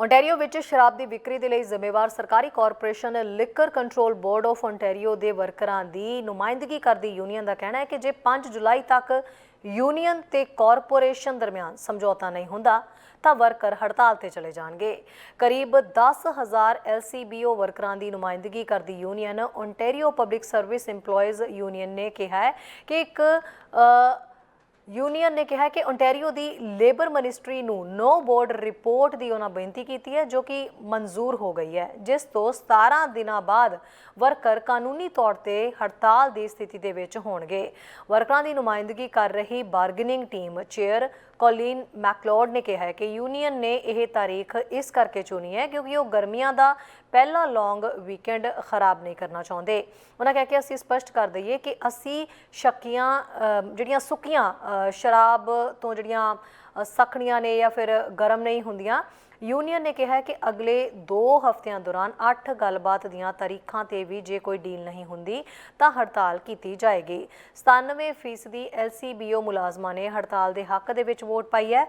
Ontario ਵਿੱਚ ਸ਼ਰਾਬ ਦੀ ਵਿਕਰੀ ਦੇ ਲਈ ਜ਼ਿੰਮੇਵਾਰ ਸਰਕਾਰੀ corporation liquor control board of Ontario ਦੇ ਵਰਕਰਾਂ ਦੀ ਨੁਮਾਇੰਦਗੀ ਕਰਦੀ ਯੂਨੀਅਨ ਦਾ ਕਹਿਣਾ ਹੈ ਕਿ ਜੇ 5 ਜੁਲਾਈ ਤੱਕ ਯੂਨੀਅਨ ਤੇ ਕਾਰਪੋਰੇਸ਼ਨ ਦਰਮਿਆਨ ਸਮਝੌਤਾ ਨਹੀਂ ਹੁੰਦਾ, ਤਾਂ ਵਰਕਰ ਹੜਤਾਲ ਤੇ ਚਲੇ ਜਾਣਗੇ। ਕਰੀਬ 10000 ਐਲਸੀਬੀਓ ਵਰਕਰਾਂ ਦੀ ਨੁਮਾਇੰਦਗੀ ਕਰਦੀ union Ontario public service EMPLOYEES union ਨੇ ਕਿਹਾ ਹੈ ਕਿ ਇੱਕ ਯੂਨੀਅਨ ਨੇ ਕਿਹਾ ਕਿ ਓਨਟਾਰੀਓ ਦੀ ਲੇਬਰ ਮਿਨਿਸਟਰੀ ਨੂੰ ਨੋ ਬੋਰਡ ਰਿਪੋਰਟ ਦੀ ਉਹਨਾਂ ਬੇਨਤੀ ਕੀਤੀ ਹੈ, ਜੋ ਕਿ ਮਨਜ਼ੂਰ ਹੋ ਗਈ ਹੈ, ਜਿਸ ਤੋਂ 17 ਦਿਨਾਂ ਬਾਅਦ ਵਰਕਰ ਕਾਨੂੰਨੀ ਤੌਰ ਤੇ ਹੜਤਾਲ ਦੀ ਸਥਿਤੀ ਦੇ ਵਿੱਚ ਹੋਣਗੇ। ਵਰਕਰਾਂ ਦੀ ਨੁਮਾਇੰਦਗੀ ਕਰ ਰਹੀ bargaining team chair Colin McLeod ਨੇ ਕਿਹਾ ਹੈ ਕਿ ਯੂਨੀਅਨ ਨੇ ਇਹ ਤਾਰੀਖ ਇਸ ਕਰਕੇ ਚੁਣੀ ਹੈ ਕਿਉਂਕਿ ਉਹ ਗਰਮੀਆਂ ਦਾ ਪਹਿਲਾ ਲੌਂਗ ਵੀਕਐਂਡ ਖਰਾਬ ਨਹੀਂ ਕਰਨਾ ਚਾਹੁੰਦੇ। ਉਹਨਾਂ ਕਹਿ ਕੇ ਅਸੀਂ ਸਪਸ਼ਟ ਕਰ ਦਈਏ ਕਿ ਅਸੀਂ ਸ਼ੱਕੀਆਂ ਜਿਹੜੀਆਂ ਸੁੱਕੀਆਂ ਸ਼ਰਾਬ ਤੋਂ ਜਿਹੜੀਆਂ ਸਖਣੀਆਂ ਨੇ ਜਾਂ ਫਿਰ ਗਰਮ ਨਹੀਂ ਹੁੰਦੀਆਂ। ਯੂਨੀਅਨ ਨੇ ਕਿਹਾ ਕਿ ਅਗਲੇ 2 ਹਫ਼ਤਿਆਂ ਦੌਰਾਨ 8 ਗੱਲਬਾਤ ਦੀਆਂ ਤਾਰੀਖਾਂ ਤੇ ਵੀ ਜੇ ਕੋਈ ਡੀਲ ਨਹੀਂ ਹੁੰਦੀ, ਤਾਂ ਹੜਤਾਲ ਕੀਤੀ ਜਾਏਗੀ। 97% ਐਲਸੀਬੀਓ ਮੁਲਾਜ਼ਮਾਂ ਨੇ ਹੜਤਾਲ ਦੇ ਹੱਕ ਦੇ ਵਿੱਚ ਵੋਟ ਪਾਈ ਹੈ।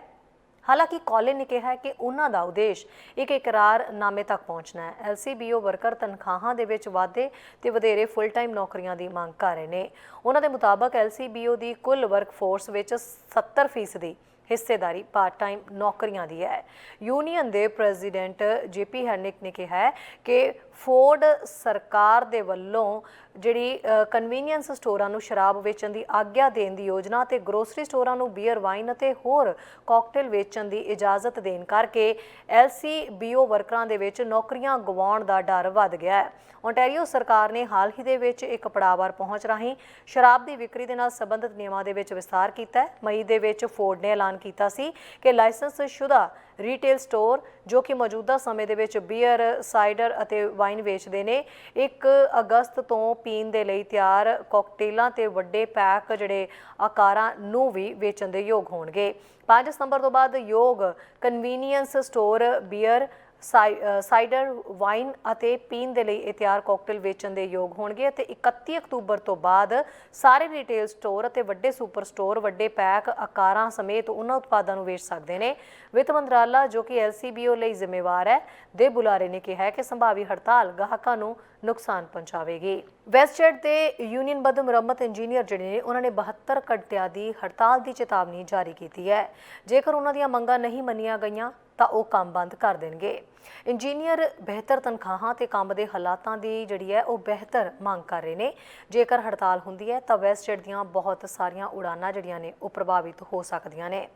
ਹਾਲਾਂਕਿ ਕਾਲਿਨ ਨੇ ਕਿਹਾ ਕਿ ਉਹਨਾਂ ਦਾ ਉਦੇਸ਼ ਇੱਕ ਇਕਰਾਰਨਾਮੇ ਤੱਕ ਪਹੁੰਚਣਾ ਹੈ। ਐਲਸੀਬੀਓ ਵਰਕਰ ਤਨਖਾਹਾਂ ਦੇ ਵਿੱਚ ਵਾਧੇ ਤੇ ਵਧੇਰੇ ਫੁੱਲ ਟਾਈਮ ਨੌਕਰੀਆਂ ਦੀ ਮੰਗ ਕਰ ਰਹੇ ਨੇ। ਉਹਨਾਂ ਦੇ ਮੁਤਾਬਕ ਐਲਸੀਬੀਓ ਦੀ ਕੁੱਲ ਵਰਕਫੋਰਸ ਵਿੱਚ 70% ਹਿੱਸੇਦਾਰੀ ਪਾਰਟ ਟਾਈਮ ਨੌਕਰੀਆਂ ਦੀ ਹੈ। ਯੂਨੀਅਨ ਦੇ ਪ੍ਰੈਜ਼ੀਡੈਂਟ ਜੇਪੀ ਹੈਰਨਿਕ ਨੇ ਕਿਹਾ ਹੈ ਕਿ ਫੋਰਡ ਸਰਕਾਰ ਦੇ ਵੱਲੋਂ ਜਿਹੜੀ ਕਨਵੀਨੀਅੰਸ ਸਟੋਰਾਂ ਨੂੰ ਸ਼ਰਾਬ ਵੇਚਣ ਦੀ ਆਗਿਆ ਦੇਣ ਦੀ ਯੋਜਨਾ ਤੇ ਗਰੋਸਰੀ ਸਟੋਰਾਂ ਨੂੰ ਬੀਅਰ ਵਾਈਨ ਅਤੇ ਹੋਰ ਕਾਕਟੇਲ ਵੇਚਣ ਦੀ ਇਜਾਜ਼ਤ ਦੇਣ ਕਰਕੇ ਐਲਸੀਬੀਓ ਵਰਕਰਾਂ ਦੇ ਵਿੱਚ ਨੌਕਰੀਆਂ ਗਵਾਉਣ ਦਾ ਡਰ ਵੱਧ ਗਿਆ ਹੈ। ਓਨਟਾਰੀਓ ਸਰਕਾਰ ਨੇ ਹਾਲ ਹੀ ਦੇ ਵਿੱਚ ਇੱਕ ਪੜਾਵਾਰ ਪਹੁੰਚ ਰਾਹੀਂ ਸ਼ਰਾਬ ਦੀ ਵਿਕਰੀ ਦੇ ਨਾਲ ਸੰਬੰਧਿਤ ਨਿਯਮਾਂ ਦੇ ਵਿੱਚ ਵਿਸਥਾਰ ਕੀਤਾ ਹੈ। ਮਈ ਦੇ ਵਿੱਚ ਫੋਰਡ ਨੇ ਐਲਾਨ ਕੀਤਾ ਸੀ ਕਿ ਲਾਇਸੈਂਸ ਸ਼ੁਦਾ ਰੀਟੇਲ ਸਟੋਰ, ਜੋ ਕਿ ਮੌਜੂਦਾ ਸਮੇਂ ਦੇ ਵਿੱਚ ਬੀਅਰ, ਸਾਈਡਰ ਅਤੇ ਵਾਈਨ ਵੇਚਦੇ ਨੇ 1 ਅਗਸਤ ਤੋਂ ਪੀਣ ਦੇ ਲਈ ਤਿਆਰ ਕਾਕਟੇਲਾਂ ਤੇ ਵੱਡੇ ਪੈਕ ਜਿਹੜੇ ਆਕਾਰਾਂ ਨੂੰ ਵੀ ਵੇਚਣ ਦੇ ਯੋਗ ਹੋਣਗੇ। 5 ਸਤੰਬਰ ਤੋਂ ਬਾਅਦ ਯੋਗ convenience store beer cider wine ਅਤੇ ਪੀਣ ਦੇ ਲਈ ਇਹ ਤਿਆਰ ਕਾਕਟੇਲ ਵੇਚਣ ਦੇ ਯੋਗ ਹੋਣਗੇ ਅਤੇ 31 ਅਕਤੂਬਰ ਤੋਂ ਬਾਅਦ ਸਾਰੇ ਰਿਟੇਲ ਸਟੋਰ ਅਤੇ ਵੱਡੇ ਸੁਪਰ ਸਟੋਰ ਵੱਡੇ ਪੈਕ ਆਕਾਰਾਂ ਸਮੇਤ ਉਹਨਾਂ ਉਤਪਾਦਾਂ ਨੂੰ ਵੇਚ ਸਕਦੇ ਨੇ। ਵਿੱਤ ਮੰਤਰਾਲਾ, ਜੋ ਕਿ ਐਲਸੀਬੀਓ ਲਈ ਜ਼ਿੰਮੇਵਾਰ ਹੈ, ਦੇ ਬੁਲਾਰੇ ਨੇ ਕਿਹਾ ਹੈ ਕਿ ਸੰਭਾਵੀ ਹੜਤਾਲ ਗਾਹਕਾਂ ਨੂੰ ਨੁਕਸਾਨ ਪਹੁੰਚਾਵੇਗੀ। ਵੈਸਟਜੈਟ ਦੇ ਯੂਨੀਅਨਬੱਧ ਮੁਰੰਮਤ ਇੰਜੀਨੀਅਰ ਜਿਹੜੇ ਨੇ, ਉਹਨਾਂ ਨੇ 72 ਘੰਟਿਆਂ ਦੀ ਹੜਤਾਲ ਦੀ ਚੇਤਾਵਨੀ ਜਾਰੀ ਕੀਤੀ ਹੈ। ਜੇਕਰ ਉਹਨਾਂ ਦੀਆਂ ਮੰਗਾਂ ਨਹੀਂ ਮੰਨੀਆਂ ਗਈਆਂ, ਤਾਂ ਉਹ ਕੰਮ ਬੰਦ ਕਰ ਦੇਣਗੇ। ਇੰਜੀਨੀਅਰ ਬਿਹਤਰ ਤਨਖਾਹਾਂ ਤੇ ਕੰਮ ਦੇ ਹਾਲਾਤਾਂ ਦੀ ਜਿਹੜੀ ਹੈ ਉਹ ਬਿਹਤਰ ਮੰਗ ਕਰ ਰਹੇ ਨੇ। ਜੇਕਰ ਹੜਤਾਲ ਹੁੰਦੀ ਹੈ ਤਾਂ ਵੈਸਟਜੈਟ ਦੀਆਂ ਬਹੁਤ ਸਾਰੀਆਂ ਉਡਾਨਾਂ ਜਿਹੜੀਆਂ ਨੇ ਉਹ ਪ੍ਰਭਾਵਿਤ ਹੋ ਸਕਦੀਆਂ ਨੇ।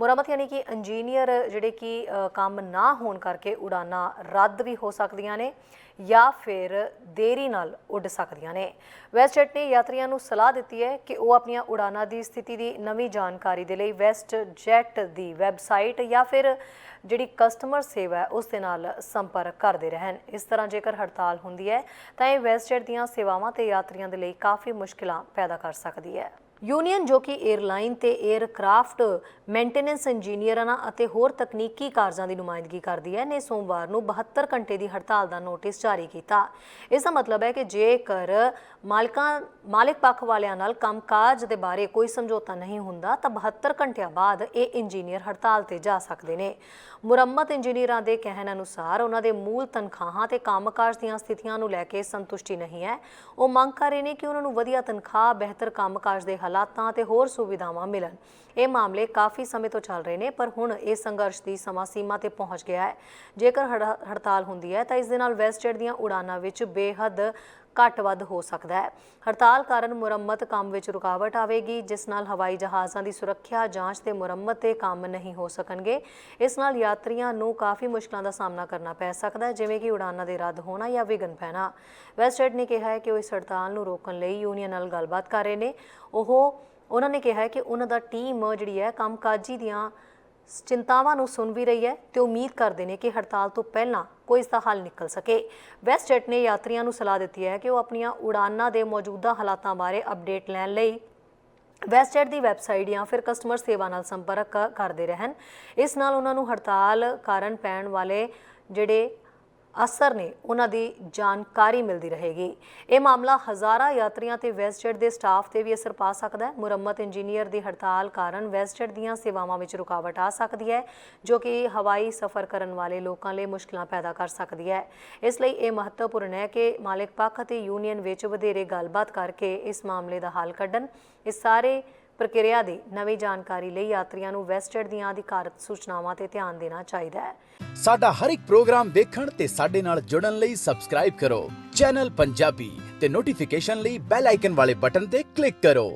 ਮੁਰੰਮਤ ਯਾਨੀ ਕਿ ਇੰਜੀਨੀਅਰ ਜਿਹੜੇ ਕਿ ਕੰਮ ਨਾ ਹੋਣ ਕਰਕੇ ਉਡਾਨਾਂ ਰੱਦ ਵੀ ਹੋ ਸਕਦੀਆਂ ਨੇ ਜਾਂ ਫਿਰ ਦੇਰੀ ਨਾਲ ਉੱਡ ਸਕਦੀਆਂ ਨੇ। ਵੈਸਟਜੈਟ ਨੇ ਯਾਤਰੀਆਂ ਨੂੰ ਸਲਾਹ ਦਿੱਤੀ ਹੈ ਕਿ ਉਹ ਆਪਣੀਆਂ ਉਡਾਨਾਂ ਦੀ ਸਥਿਤੀ ਦੀ ਨਵੀਂ ਜਾਣਕਾਰੀ ਦੇ ਲਈ ਵੈਸਟਜੈਟ ਦੀ ਵੈਬਸਾਈਟ ਜਾਂ ਫਿਰ ਜਿਹੜੀ ਕਸਟਮਰ ਸੇਵਾ ਹੈ ਉਸ ਦੇ ਨਾਲ ਸੰਪਰਕ ਕਰਦੇ ਰਹਿਣ। ਇਸ ਤਰ੍ਹਾਂ ਜੇਕਰ ਹੜਤਾਲ ਹੁੰਦੀ ਹੈ, ਤਾਂ ਇਹ ਵੈਸਟਜੈਟ ਦੀਆਂ ਸੇਵਾਵਾਂ ਤੇ ਯਾਤਰੀਆਂ ਦੇ ਲਈ ਕਾਫੀ ਮੁਸ਼ਕਲਾਂ ਪੈਦਾ ਕਰ ਸਕਦੀ ਹੈ। ਯੂਨੀਅਨ ਜੋ ਕਿ 에ਅਰਲਾਈਨ ਤੇ 에ਅਰਕ੍ਰਾਫਟ ਮੇਨਟੇਨੈਂਸ ਇੰਜੀਨੀਅਰਾਂ ਅਤੇ ਹੋਰ ਤਕਨੀਕੀ ਕਾਰਜਾਂ ਦੀ ਨੁਮਾਇੰਦਗੀ ਕਰਦੀ ਹੈ, ਨੇ ਸੋਮਵਾਰ ਨੂੰ 72 ਘੰਟੇ ਦੀ ਹੜਤਾਲ ਦਾ ਨੋਟਿਸ ਜਾਰੀ ਕੀਤਾ। ਇਸ ਦਾ ਮਤਲਬ ਹੈ ਕਿ ਜੇਕਰ ਮਾਲਕਾਂ, ਮਾਲਿਕ ਪੱਖ ਵਾਲਿਆਂ ਨਾਲ ਕੰਮਕਾਜ ਦੇ ਬਾਰੇ ਕੋਈ ਸਮਝੌਤਾ ਨਹੀਂ ਹੁੰਦਾ, ਤਾਂ 72 ਘੰਟਿਆਂ ਬਾਅਦ ਇਹ ਇੰਜੀਨੀਅਰ ਹੜਤਾਲ ਤੇ ਜਾ ਸਕਦੇ ਨੇ। ਮੁਰੰਮਤ ਇੰਜੀਨੀਅਰਾਂ ਦੇ ਕਹਿਣ ਅਨੁਸਾਰ ਉਹਨਾਂ ਦੇ ਮੂਲ ਤਨਖਾਹਾਂ ਤੇ ਕੰਮਕਾਜ ਦੀਆਂ ਸਥਿਤੀਆਂ ਨੂੰ ਲੈ ਕੇ ਸੰਤੁਸ਼ਟੀ ਨਹੀਂ ਹੈ। ਉਹ ਮੰਗ ਕਰ ਰਹੇ ਨੇ ਕਿ ਉਹਨਾਂ ਨੂੰ ਵਧੀਆ ਤਨਖਾਹ, ਬਿਹਤਰ ਕੰਮਕਾਜ ਦੇ ਹਾਲਾਤਾਂ ਹਾਲਾਤਾਂ ਤੇ ਹੋਰ ਸੁਵਿਧਾਵਾਂ ਮਿਲਣ। ਇਹ ਮਾਮਲੇ ਕਾਫੀ ਸਮੇਂ ਤੋਂ ਚੱਲ ਰਹੇ ਨੇ, ਪਰ ਹੁਣ ਇਹ ਸੰਘਰਸ਼ ਦੀ ਸਮਾਂ ਸੀਮਾ ਤੇ ਪਹੁੰਚ ਗਿਆ ਹੈ। ਜੇਕਰ ਹੜ- ਹੜਤਾਲ ਹੁੰਦੀ ਹੈ, ਤਾਂ ਇਸ ਦੇ ਨਾਲ ਵੈਸਟਜੈਟ ਦੀਆਂ ਉਡਾਨਾਂ ਵਿੱਚ ਬੇਹੱਦ ਘੱਟ ਵੱਧ ਹੋ ਸਕਦਾ ਹੈ। ਹੜਤਾਲ ਕਾਰਨ ਮੁਰੰਮਤ ਕੰਮ ਵਿੱਚ ਰੁਕਾਵਟ ਆਵੇਗੀ, ਜਿਸ ਨਾਲ ਹਵਾਈ ਜਹਾਜ਼ਾਂ ਦੀ ਸੁਰੱਖਿਆ ਜਾਂਚ ਤੇ ਮੁਰੰਮਤ ਤੇ ਕੰਮ ਨਹੀਂ ਹੋ ਸਕਣਗੇ। ਇਸ ਨਾਲ ਯਾਤਰੀਆਂ ਨੂੰ ਕਾਫੀ ਮੁਸ਼ਕਲਾਂ ਦਾ ਸਾਹਮਣਾ ਕਰਨਾ ਪੈ ਸਕਦਾ ਹੈ, ਜਿਵੇਂ ਕਿ ਉਡਾਨਾਂ ਦੇ ਰੱਦ ਹੋਣਾ ਜਾਂ ਵਿਘਨ ਪੈਣਾ। ਵੈਸਟਜੈਟ ਨੇ ਕਿਹਾ ਹੈ ਕਿ ਉਹ ਇਸ ਹੜਤਾਲ ਨੂੰ ਰੋਕਣ ਲਈ ਯੂਨੀਅਨ ਨਾਲ ਗੱਲਬਾਤ ਕਰ ਰਹੇ ਨੇ। ਉਹ, ਉਹਨਾਂ ਨੇ ਕਿਹਾ ਹੈ ਕਿ ਉਹਨਾਂ ਦਾ ਟੀਮ ਜਿਹੜੀ ਹੈ, ਕੰਮਕਾਜੀ ਦੀਆਂ ਚਿੰਤਾਵਾਂ ਨੂੰ ਸੁਣ ਵੀ ਰਹੀ ਹੈ ਤੇ ਉਮੀਦ ਕਰਦੇ ਨੇ ਕਿ ਹੜਤਾਲ ਤੋਂ ਪਹਿਲਾਂ ਕੋਈ ਇਸ ਦਾ ਹੱਲ ਨਿਕਲ ਸਕੇ। ਵੈਸਟਜੈਟ ਨੇ ਯਾਤਰੀਆਂ ਨੂੰ ਸਲਾਹ ਦਿੱਤੀ ਹੈ ਕਿ ਉਹ ਆਪਣੀਆਂ ਉਡਾਨਾਂ ਦੇ ਮੌਜੂਦਾ ਹਾਲਾਤਾਂ ਬਾਰੇ ਅਪਡੇਟ ਲੈਣ ਲਈ ਵੈਸਟਜੈਟ ਦੀ ਵੈਬਸਾਈਟ ਜਾਂ ਫਿਰ ਕਸਟਮਰ ਸੇਵਾ ਨਾਲ ਸੰਪਰਕ ਕਰਦੇ ਰਹਿਣ। ਇਸ ਨਾਲ ਉਹਨਾਂ ਨੂੰ ਹੜਤਾਲ ਕਾਰਨ ਪੈਣ ਵਾਲੇ ਜਿਹੜੇ ਅਸਰ ਨੇ ਉਹਨਾਂ ਦੀ ਜਾਣਕਾਰੀ ਮਿਲਦੀ ਰਹੇਗੀ। ਇਹ ਮਾਮਲਾ ਹਜ਼ਾਰਾਂ ਯਾਤਰੀਆਂ ਤੇ ਵੈਸਟਜੈਟ ਦੇ ਸਟਾਫ ਤੇ ਵੀ ਅਸਰ ਪਾ ਸਕਦਾ ਹੈ। ਮੁਰੰਮਤ ਇੰਜੀਨੀਅਰ ਦੀ ਹੜਤਾਲ ਕਾਰਨ ਵੈਸਟਜੈਟ ਦੀਆਂ ਸੇਵਾਵਾਂ ਵਿੱਚ ਰੁਕਾਵਟ ਆ ਸਕਦੀ ਹੈ, ਜੋ ਕਿ ਹਵਾਈ ਸਫ਼ਰ ਕਰਨ ਵਾਲੇ ਲੋਕਾਂ ਲਈ ਮੁਸ਼ਕਲਾਂ ਪੈਦਾ ਕਰ ਸਕਦੀ ਹੈ। ਇਸ ਲਈ ਇਹ ਮਹੱਤਵਪੂਰਨ ਹੈ ਕਿ ਮਾਲਕ ਪੱਖ ਅਤੇ ਯੂਨੀਅਨ ਵਿੱਚ ਵਧੇਰੇ ਗੱਲਬਾਤ ਕਰਕੇ ਇਸ ਮਾਮਲੇ ਦਾ ਹੱਲ ਕੱਢਣ। ਇਸ ਸਾਰੇ ਪ੍ਰਕਿਰਿਆ ਦੀ ਨਵੀਂ ਜਾਣਕਾਰੀ ਲਈ ਯਾਤਰੀਆਂ ਨੂੰ ਵੈਸਟਜੈਟ ਦੀਆਂ ਅਧਿਕਾਰਤ ਸੂਚਨਾਵਾਂ ਤੇ ਧਿਆਨ ਦੇਣਾ ਚਾਹੀਦਾ ਹੈ। ਸਾਡਾ ਹਰ ਇੱਕ ਪ੍ਰੋਗਰਾਮ ਦੇਖਣ ਤੇ ਸਾਡੇ ਨਾਲ ਜੁੜਨ ਲਈ ਸਬਸਕ੍ਰਾਈਬ ਕਰੋ। ਚੈਨਲ ਪੰਜਾਬੀ ਤੇ ਨੋਟੀਫਿਕੇਸ਼ਨ ਲਈ ਬੈਲ ਆਈਕਨ ਵਾਲੇ ਬਟਨ ਤੇ ਕਲਿੱਕ ਕਰੋ।